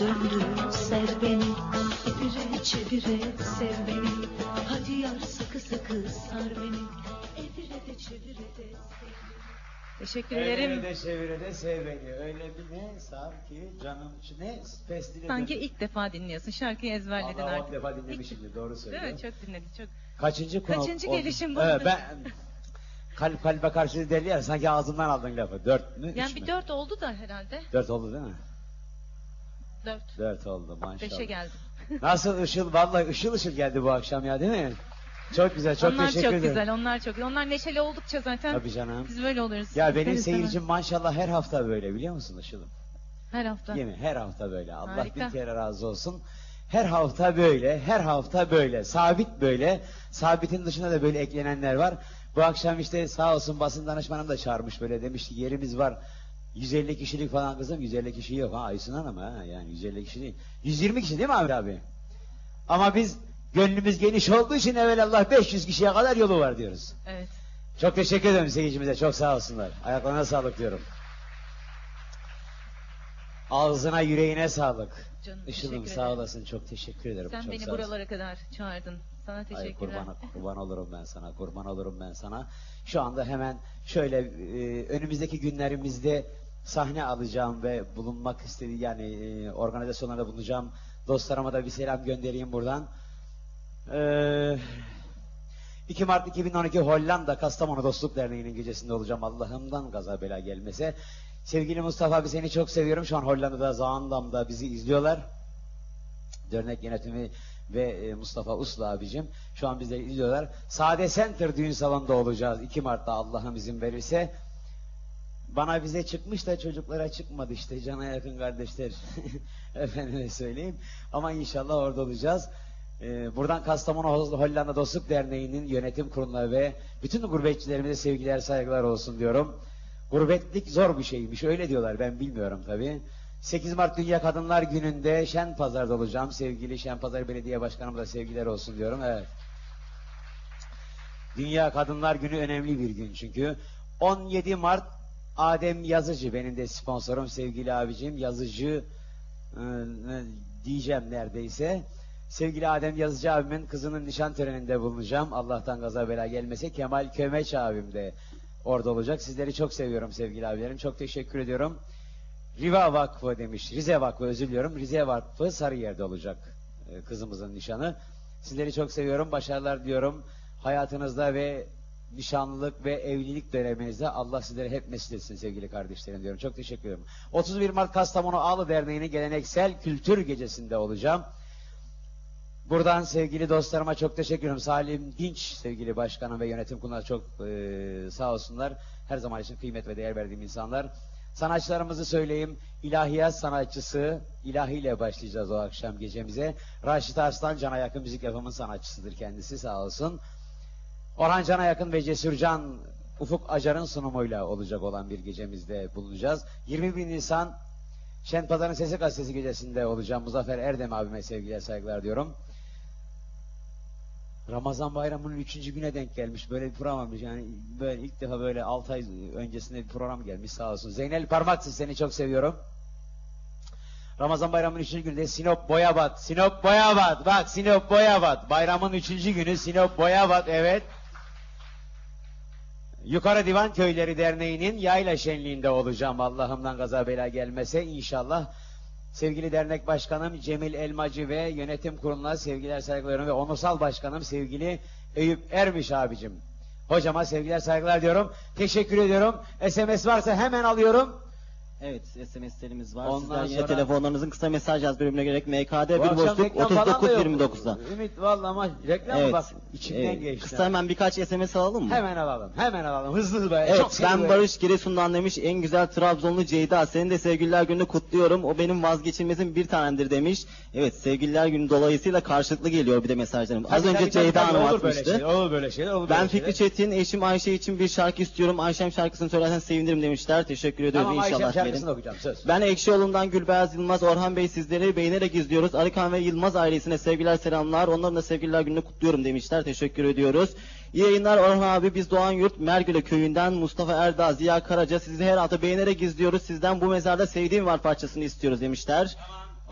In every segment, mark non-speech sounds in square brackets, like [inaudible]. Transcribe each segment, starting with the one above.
döndür sev beni Evire çevire sev beni Hadi yar sıkı sıkı sar beni Evire de çevire de sev beni Teşekkür Öyle ederim. de çevire de sev beni. Öyle bir ne sanki canım ne festine Sanki ilk defa dinliyorsun. Şarkıyı ezberledin Vallahi artık. defa dinlemişimdir doğru Değil söylüyor. mi? Çok dinledik. Çok. Kaçıncı konu? Kaçıncı gelişim bu? Evet, ben kalp kalbe karşı derler ya sanki ağzımdan aldın lafı. Dört mü? Yani üç bir mü? dört oldu da herhalde. Dört oldu değil mi? Dört. Dört oldu maşallah. Beşe geldim. [laughs] Nasıl ışıl vallahi ışıl ışıl geldi bu akşam ya değil mi? Çok güzel çok onlar teşekkür çok ederim. güzel. Onlar çok güzel. Onlar neşeli oldukça zaten Tabii canım. biz böyle oluyoruz. Ya benim seyircim maşallah her hafta böyle biliyor musun Işıl'ım? Her hafta. Mi? Her hafta böyle. Allah Harika. bir kere razı olsun. Her hafta böyle, her hafta böyle. Sabit böyle. Sabitin dışında da böyle eklenenler var. Bu akşam işte sağ olsun basın danışmanım da çağırmış böyle demiş ki yerimiz var. 150 kişilik falan kızım 150 kişi yok ha Aysun Hanım ha yani 150 kişi değil. 120 kişi değil mi Amir abi? Ama biz gönlümüz geniş olduğu için evvelallah 500 kişiye kadar yolu var diyoruz. Evet. Çok teşekkür ederim seyircimize. Çok sağ olsunlar. Ayaklarına sağlık diyorum. Ağzına yüreğine sağlık. Canım, Işıl'ım sağ olasın. Çok teşekkür ederim. Sen çok beni buralara kadar çağırdın. Sana Ay teşekkürler. kurban, kurban olurum ben sana. Kurban olurum ben sana. Şu anda hemen şöyle e, önümüzdeki günlerimizde sahne alacağım ve bulunmak istediği yani e, organizasyonlarda bulunacağım. Dostlarıma da bir selam göndereyim buradan. Ee, 2 Mart 2012 Hollanda Kastamonu Dostluk Derneği'nin gecesinde olacağım. Allah'ımdan gaza bela gelmese. Sevgili Mustafa abi seni çok seviyorum. Şu an Hollanda'da Zaandam'da bizi izliyorlar. Dernek yönetimi ve e, Mustafa Uslu abicim şu an bizleri izliyorlar. Sade Center düğün salonunda olacağız 2 Mart'ta Allah'ım izin verirse. Bana bize çıkmış da çocuklara çıkmadı işte cana yakın kardeşler. [laughs] Efendime söyleyeyim. Ama inşallah orada olacağız. Ee, buradan Kastamonu Hollanda Dostluk Derneği'nin yönetim kuruluna ve bütün gurbetçilerimize sevgiler saygılar olsun diyorum. Gurbetlik zor bir şeymiş öyle diyorlar ben bilmiyorum tabii. 8 Mart Dünya Kadınlar Günü'nde Şen Pazar'da olacağım. Sevgili Şen Pazar Belediye Başkanıma da sevgiler olsun diyorum. Evet. Dünya Kadınlar Günü önemli bir gün çünkü. 17 Mart Adem Yazıcı benim de sponsorum sevgili abicim. Yazıcı e, e, diyeceğim neredeyse. Sevgili Adem Yazıcı abimin kızının nişan töreninde bulunacağım. Allah'tan gaza bela gelmese Kemal Kömeç abim de orada olacak. Sizleri çok seviyorum sevgili abilerim. Çok teşekkür ediyorum. Riva Vakfı demiş. Rize Vakfı özür diliyorum. Rize Vakfı Sarıyer'de olacak e, kızımızın nişanı. Sizleri çok seviyorum. Başarılar diyorum. Hayatınızda ve nişanlılık ve evlilik döneminizde Allah sizlere hep mesut etsin sevgili kardeşlerim diyorum. Çok teşekkür ederim. 31 Mart Kastamonu Ağlı Derneği'nin geleneksel kültür gecesinde olacağım. Buradan sevgili dostlarıma çok teşekkür ederim. Salim Dinç sevgili başkanım ve yönetim kuruluna çok e, sağ olsunlar. Her zaman için kıymet ve değer verdiğim insanlar. Sanatçılarımızı söyleyeyim. İlahiyat sanatçısı, ilahiyle başlayacağız o akşam gecemize. Raşit Arslan Can'a yakın müzik yapımın sanatçısıdır kendisi sağ olsun. Orhan Can'a yakın ve Cesurcan Ufuk Acar'ın sunumuyla olacak olan bir gecemizde bulunacağız. 21 Nisan Şenpazar'ın Sesi Gazetesi gecesinde olacağım. Muzaffer Erdem abime sevgiler saygılar diyorum. Ramazan bayramının üçüncü güne denk gelmiş. Böyle bir program olmuş. Yani böyle ilk defa böyle 6 ay öncesinde bir program gelmiş sağ olsun. Zeynel Parmaksız seni çok seviyorum. Ramazan bayramının üçüncü gününde Sinop Boyabat. Sinop Boyabat. Bak Sinop Boyabat. Bayramın üçüncü günü Sinop Boyabat. Evet. Yukarı Divan Köyleri Derneği'nin yayla şenliğinde olacağım. Allah'ımdan gaza bela gelmese inşallah. Sevgili dernek başkanım Cemil Elmacı ve yönetim kuruluna sevgiler saygılarım ve onursal başkanım sevgili Eyüp Ermiş abicim. Hocama sevgiler saygılar diyorum. Teşekkür ediyorum. SMS varsa hemen alıyorum. Evet SMS'lerimiz var. Ondan Sizler yine sonra- telefonlarınızın kısa mesaj yaz bölümüne gerek MKD Bu bir akşam boşluk reklam falan da yok. 39.29'da. Ümit vallahi ama reklam mı Evet. bak içimden evet. geçti. Kısa hemen birkaç SMS alalım mı? Hemen alalım. Hemen alalım. Hızlı hızlı. Evet Çok ben böyle. Barış Giresun'dan demiş en güzel Trabzonlu Ceyda senin de sevgililer gününü kutluyorum o benim vazgeçilmezim bir tanemdir demiş. Evet sevgililer günü dolayısıyla karşılıklı geliyor bir de mesajlarım. Az Tabii, önce tabii, tabii, Ceyda tabii. Hanım Olur böyle atmıştı. şeyler. Olur böyle şeyler. Olur Ben böyle Fikri şeyler. Çetin eşim Ayşe için bir şarkı istiyorum. Ayşem şarkısını söylersen sevinirim demişler. Teşekkür ediyorum Tamam Ayşem inşallah diyelim. okuyacağım söz. Ben Ekşioğlu'ndan Gülbeyaz Yılmaz, Orhan Bey sizleri beğenerek izliyoruz. Arikan ve Yılmaz ailesine sevgiler selamlar. Onların da sevgililer gününü kutluyorum demişler. Teşekkür ediyoruz. İyi yayınlar Orhan abi. Biz Doğan Yurt Mergüle köyünden Mustafa Erdağ, Ziya Karaca sizi her hafta beğenerek izliyoruz. Sizden bu mezarda sevdiğim var parçasını istiyoruz demişler.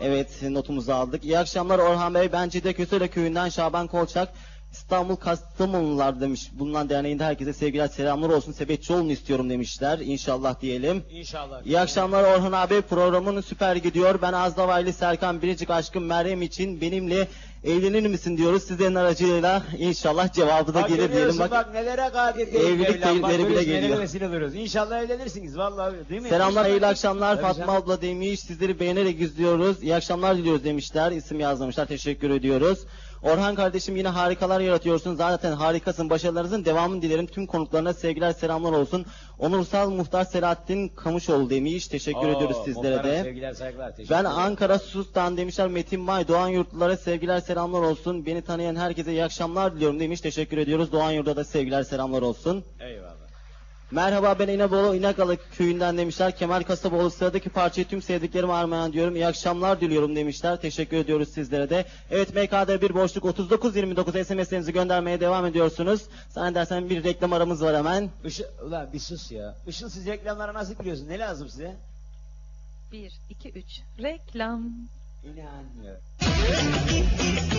Evet notumuzu aldık. İyi akşamlar Orhan Bey. Ben Cide Kösele köyünden Şaban Kolçak. İstanbul Kastamonular demiş. Bulunan derneğinde herkese sevgiler selamlar olsun. Sepetçi olun istiyorum demişler. İnşallah diyelim. İnşallah. İyi akşamlar Orhan abi. Programın süper gidiyor. Ben Azdavaylı Serkan Biricik aşkım Meryem için benimle evlenir misin diyoruz. Sizlerin aracılığıyla inşallah cevabı da gelir diyelim. Bak, bak, nelere kadir Evlilik teklifleri bile geliyor. Nelere vesile oluyoruz. İnşallah evlenirsiniz vallahi değil mi? Selamlar, hayırlı akşamlar. Tabii Fatma canım. abla demiş. Sizleri beğenerek izliyoruz. İyi akşamlar diliyoruz demişler. İsim yazmamışlar. Teşekkür ediyoruz. Orhan kardeşim yine harikalar yaratıyorsun. Zaten harikasın. Başarılarınızın devamını dilerim. Tüm konuklarına sevgiler, selamlar olsun. Onursal Muhtar Selahattin Kamışoğlu demiş. Teşekkür Oo, ediyoruz sizlere muhtarım, de. Sevgiler saygılar. Teşekkür Ben ederim. Ankara Sus'tan demişler Metin Bay Doğan Yurtlulara sevgiler selamlar olsun. Beni tanıyan herkese iyi akşamlar diliyorum demiş. Teşekkür ediyoruz. Doğan Yurt'a da sevgiler selamlar olsun. Eyvallah. Merhaba ben İnebolu İnakalı köyünden demişler. Kemal Kasaboğlu sıradaki parçayı tüm sevdiklerime armağan diyorum. İyi akşamlar diliyorum demişler. Teşekkür ediyoruz sizlere de. Evet MKD bir boşluk 3929 SMS'lerinizi göndermeye devam ediyorsunuz. Zannedersem bir reklam aramız var hemen. Işıl, ulan bir sus ya. Işıl siz reklamları nasıl biliyorsun? Ne lazım size? 1, 2, 3. Reklam. İnan. [laughs]